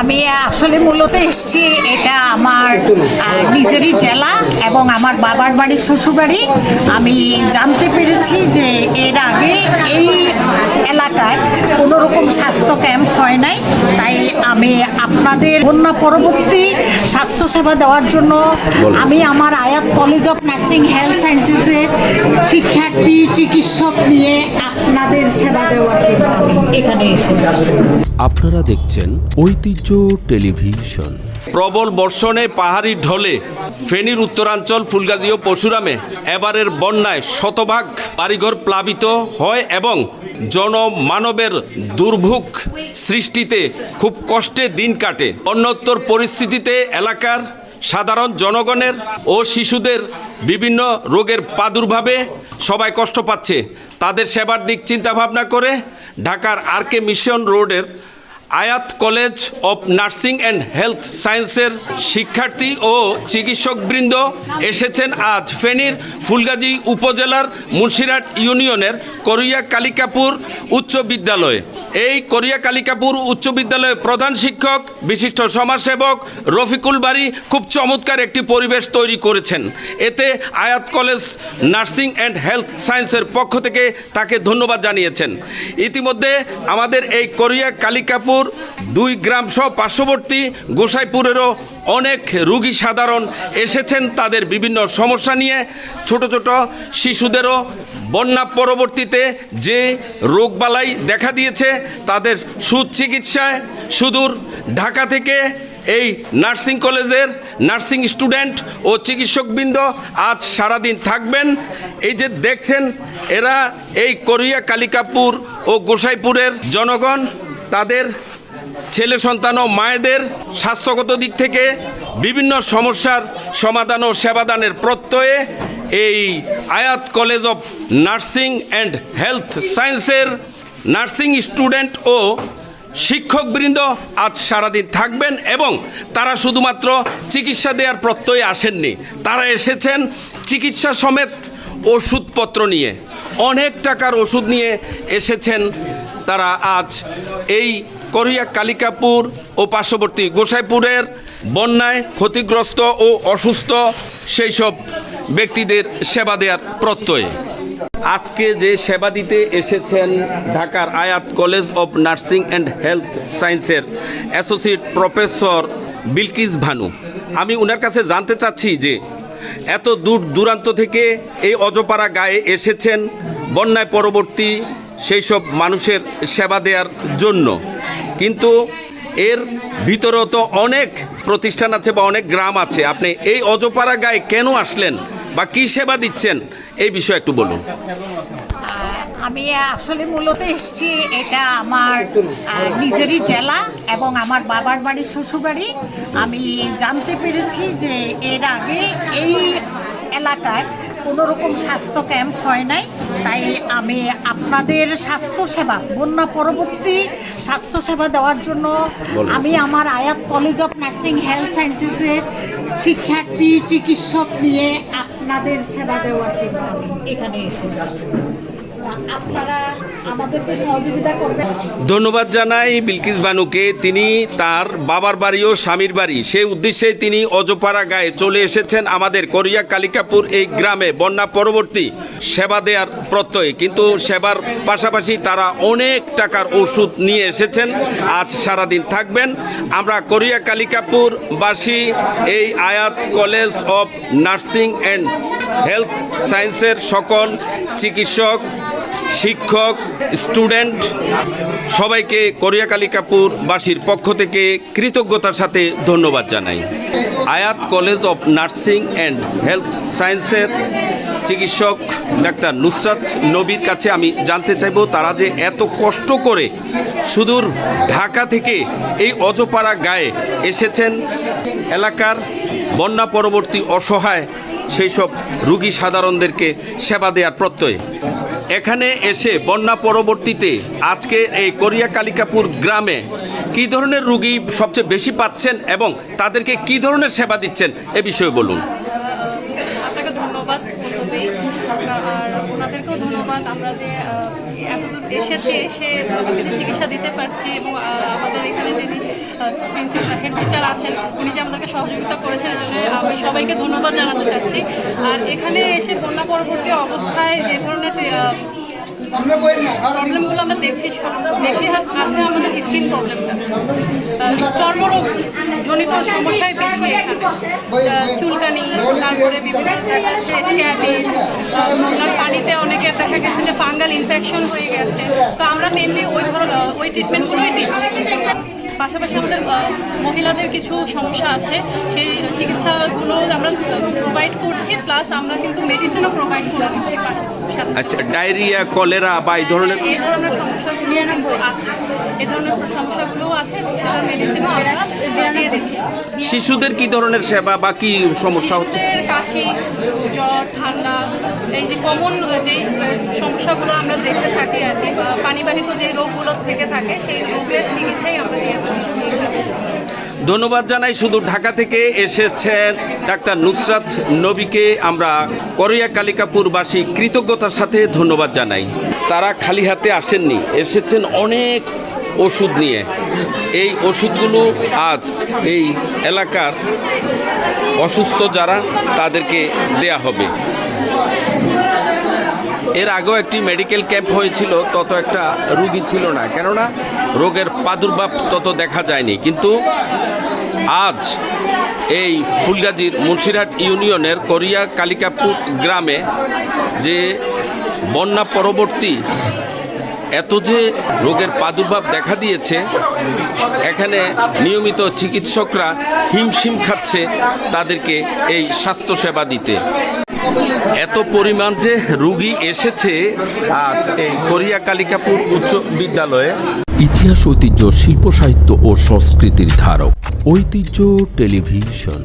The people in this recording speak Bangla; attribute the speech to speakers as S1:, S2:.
S1: আমি আসলে মূলত এসেছি এটা আমার নিজেরই জেলা এবং আমার বাবার বাড়ি শ্বশুরবাড়ি। আমি জানতে পেরেছি যে এর আগে এই এলাকায় কোনো রকম স্বাস্থ্য ক্যাম্প হয় নাই। তাই আমি আপনাদের বন্যা পরবর্তী স্বাস্থ্যসেবা দেওয়ার জন্য আমি আমার Ayat college of nursing health সায়েন্সেসের শিক্ষার্থী চিকিৎসক নিয়ে আপনাদের সেবা দেওয়ার জন্য এখানে
S2: আপনারা দেখছেন ঐতিহ্য টেলিভিশন।
S3: প্রবল বর্ষণে পাহাড়ি ঢলে ফেনীর উত্তরাঞ্চল ফুলগাজী ও পরশুরামে এবারের বন্যায় শতভাগ বাড়িঘর প্লাবিত হয় এবং জনমানবের দুর্ভোগ সৃষ্টিতে খুব কষ্টে দিন কাটে। অন্যত্তর পরিস্থিতিতে এলাকার সাধারণ জনগণের ও শিশুদের বিভিন্ন রোগের প্রাদুর্ভাবে সবাই কষ্ট পাচ্ছে। তাদের সেবার দিক চিন্তা ভাবনা করে ঢাকার আর কে মিশন রোডের Ayat college of nursing and health সায়েন্সের শিক্ষার্থী ও চিকিৎসকবৃন্দ এসেছেন আজ ফেনীর ফুলগাজী উপজেলার মুন্সিরাট ইউনিয়নের করিয়া কালিকাপুর উচ্চ বিদ্যালয়ে। এই করিয়া কালিকাপুর উচ্চ বিদ্যালয়ের প্রধান শিক্ষক, বিশিষ্ট সমাজসেবক রফিকুল বাড়ি খুব চমৎকার একটি পরিবেশ তৈরি করেছেন। এতে আয়াত কলেজ নার্সিং অ্যান্ড হেলথ সায়েন্সের পক্ষ থেকে তাকে ধন্যবাদ জানিয়েছেন। ইতিমধ্যে আমাদের এই কোরিয়া কালিকাপুর দুই গ্রাম সহ পার্শ্ববর্তী গোসাইপুরেরও অনেক রুগী সাধারণ এসেছেন তাদের বিভিন্ন সমস্যা নিয়ে। ছোট ছোট শিশুদেরও বন্যা পরবর্তীতে যে রোগবালাই দেখা দিয়েছে তাদের সুচিকিৎসায় সুদূর ঢাকা থেকে এই নার্সিং কলেজের নার্সিং স্টুডেন্ট ও চিকিৎসকবৃন্দ আজ সারাদিন থাকবেন। এই যে দেখছেন, এরা এই কোরিয়া কালিকাপুর ও গোসাইপুরের জনগণ তাদের ছেলে সন্তান ও মায়েদের স্বাস্থ্যগত দিক থেকে বিভিন্ন সমস্যার সমাধান ও সেবাদানের প্রত্যয়ে এই Ayat college of nursing and health সায়েন্সের নার্সিং স্টুডেন্ট ও শিক্ষকবৃন্দ আজ সারাদিন থাকবেন এবং তারা শুধুমাত্র চিকিৎসা দেওয়ার প্রত্যয়ে আসেননি। তারা এসেছেন চিকিৎসা সমেত ওষুধপত্র নিয়ে। অনেক টাকার ওষুধ নিয়ে এসেছেন তারা আজ। এই করিয়া কালিকাপুর ও পার্শ্ববর্তী গোসাইপুরের বন্যায় ক্ষতিগ্রস্ত ও অসুস্থ সেই সব ব্যক্তিদের সেবা দেওয়ার প্রত্যয়ে। আজকে যে সেবা দিতে এসেছেন ঢাকার Ayat college of nursing and health সায়েন্সের অ্যাসোসিয়েট প্রফেসর বিলকিস ভানু। আমি ওনার কাছে জানতে চাচ্ছি যে এত দূর দূরান্ত থেকে এই অজপাড়া গায়ে এসেছেন, বন্যায় পরবর্তী সেই সব মানুষের সেবা দেওয়ার জন্য। কিন্তু এর ভিতরেও তো অনেক প্রতিষ্ঠান আছে বা অনেক গ্রাম আছে। আপনি এই অজপাড়া গায়ে কেন আসলেন বা কী সেবা দিচ্ছেন, এই বিষয়ে একটু বলুন।
S1: আমি আসলে মূলত এসেছি এটা আমার নিজেরই জেলা এবং আমার বাবার বাড়ি শ্বশুরবাড়ি আমি জানতে পেরেছি যে এর আগে এই এলাকায় কোনো রকম স্বাস্থ্য ক্যাম্প হয় নাই। তাই আমি আপনাদের স্বাস্থ্যসেবা বন্যা পরবর্তী স্বাস্থ্যসেবা দেওয়ার জন্য আমি আমার Ayat college of nursing health সায়েন্সেসের শিক্ষার্থী চিকিৎসক নিয়ে আপনাদের সেবা দেওয়ার জন্য এখানে এসেছি
S3: ধন্যবাদ জানাই বিলকিস বানুকে। তিনি তার বাবার বাড়ি ও স্বামীর বাড়ি। সেই উদ্দেশ্যে তিনি অজপাড়া গায়ে চলে এসেছেন আমাদের কোরিয়া কালিকাপুর এই গ্রামে। বন্যা পরবর্তী সেবা দেওয়ার প্রত্যয়ে। কিন্তু সেবার পাশাপাশি তারা অনেক টাকার ওষুধ নিয়ে এসেছেন। আজ সারাদিন থাকবেন। আমরা কোরিয়া কালিকাপুর বাসী এই Ayat college of nursing and health সায়েন্সের সকল চিকিৎসক শিক্ষক, স্টুডেন্ট, সবাইকে কোরিয়া কালিকাপুর বাসীর পক্ষ থেকে কৃতজ্ঞতার সাথে ধন্যবাদ জানাই। Ayat college of nursing and health সায়েন্সের চিকিৎসক ডাক্তার নুসরাত নবীর কাছে আমি জানতে চাইব, তারা যে এত কষ্ট করে সুদূর ঢাকা থেকে এই অজপাড়া গায়ে এসেছেন, এলাকার বন্যা পরবর্তী অসহায় সেই সব রুগী সাধারণদেরকে সেবা দেওয়ার প্রত্যয়ে। এখানে এসে বন্যা পরবর্তীতে আজকে এই করিয়া কালিকাপুর গ্রামে কি ধরনের রুগী সবচেয়ে বেশি পাচ্ছেন এবং তাদেরকে কি ধরনের সেবা দিচ্ছেন এ বিষয়ে বলুন।
S4: আপনাকে ধন্যবাদ ওনাদেরকেও ধন্যবাদ। আমরা যে এতদূর এসেছি এসে যে চিকিৎসা দিতে পারছি এবং আমাদের এখানে যিনি প্রিন্সিপাল, হেড টিচার আছেন, উনি যে আমাদেরকে সহযোগিতা করেছেন এজন্য আমি সবাইকে ধন্যবাদ জানাতে চাচ্ছি। আর এখানে এসে বন্যা পরবর্তী অবস্থায় যে ধরনের প্রবলেমগুলো আমরা দেখছি বেশি হাস- আছে আমাদের স্কিন প্রবলেমটা চর্মরোগ জনিত সমস্যাই বেশি এখানে। চুলকানি তারপরে বিভিন্ন পানিতে অনেকে দেখা গেছে যে ফাঙ্গাল ইনফেকশন হয়ে গেছে। তো আমরা মেনলি ওই ধরনের ওই ট্রিটমেন্টগুলোই দিচ্ছি। পাশাপাশি আমাদের মহিলাদের কিছু সমস্যা আছে। সেই চিকিৎসাগুলো আমরা প্রোভাইড করছি প্লাস আমরা কিন্তু মেডিসিনও প্রোভাইড করে দিচ্ছি
S3: আচ্ছা ডায়রিয়া কলেরা বা এই ধরনের
S4: এই ধরনের সমস্যাগুলো আছে। এই ধরনের সমস্যাগুলো আছে এবং সেটার মেডিসিনও আমরা দিয়ে দিচ্ছি।
S3: শিশুদের কি ধরনের সেবা বা কি সমস্যা হচ্ছে?
S4: কাশি জ্বর ঠান্ডা এই যে কমন যে সমস্যাগুলো আমরা দেখতে থাকি আর কি পানিবাহিত যে রোগগুলো থেকে থাকে সেই রোগের চিকিৎসাই আমরা দিয়ে
S3: ধন্যবাদ জানাই শুধু ঢাকা থেকে এসেছেন ডাক্তার নুসরাত নবীকে। আমরা করিয়া কালিকাপুরবাসী কৃতজ্ঞতার সাথে ধন্যবাদ জানাই। তারা খালি হাতে আসেননি, এসেছেন অনেক ওষুধ নিয়ে। এই ওষুধগুলো আজ এই এলাকার অসুস্থ যারা, তাদেরকে দেয়া হবে। এর আগেও একটি মেডিকেল ক্যাম্প হয়েছিল, তত একটা রুগী ছিল না। কেননা, রোগের প্রাদুর্ভাব তত দেখা যায়নি। কিন্তু আজ এই ফুলগাজীর মুন্সিরহাট ইউনিয়নের কোরিয়া কালিকাপুর গ্রামে যে বন্যা পরবর্তী এত যে রোগের প্রাদুর্ভাব দেখা দিয়েছে, এখানে নিয়মিত চিকিৎসকরা হিমশিম খাচ্ছে তাদেরকে এই স্বাস্থ্যসেবা দিতে। এত পরিমাণ যে রুগী এসেছে আজ এই করিয়া কালিকাপুর উচ্চ বিদ্যালয়ে।
S2: ইতিহাস, ঐতিহ্য, শিল্প সাহিত্য ও সংস্কৃতির ধারক। ঐতিহ্য টেলিভিশন।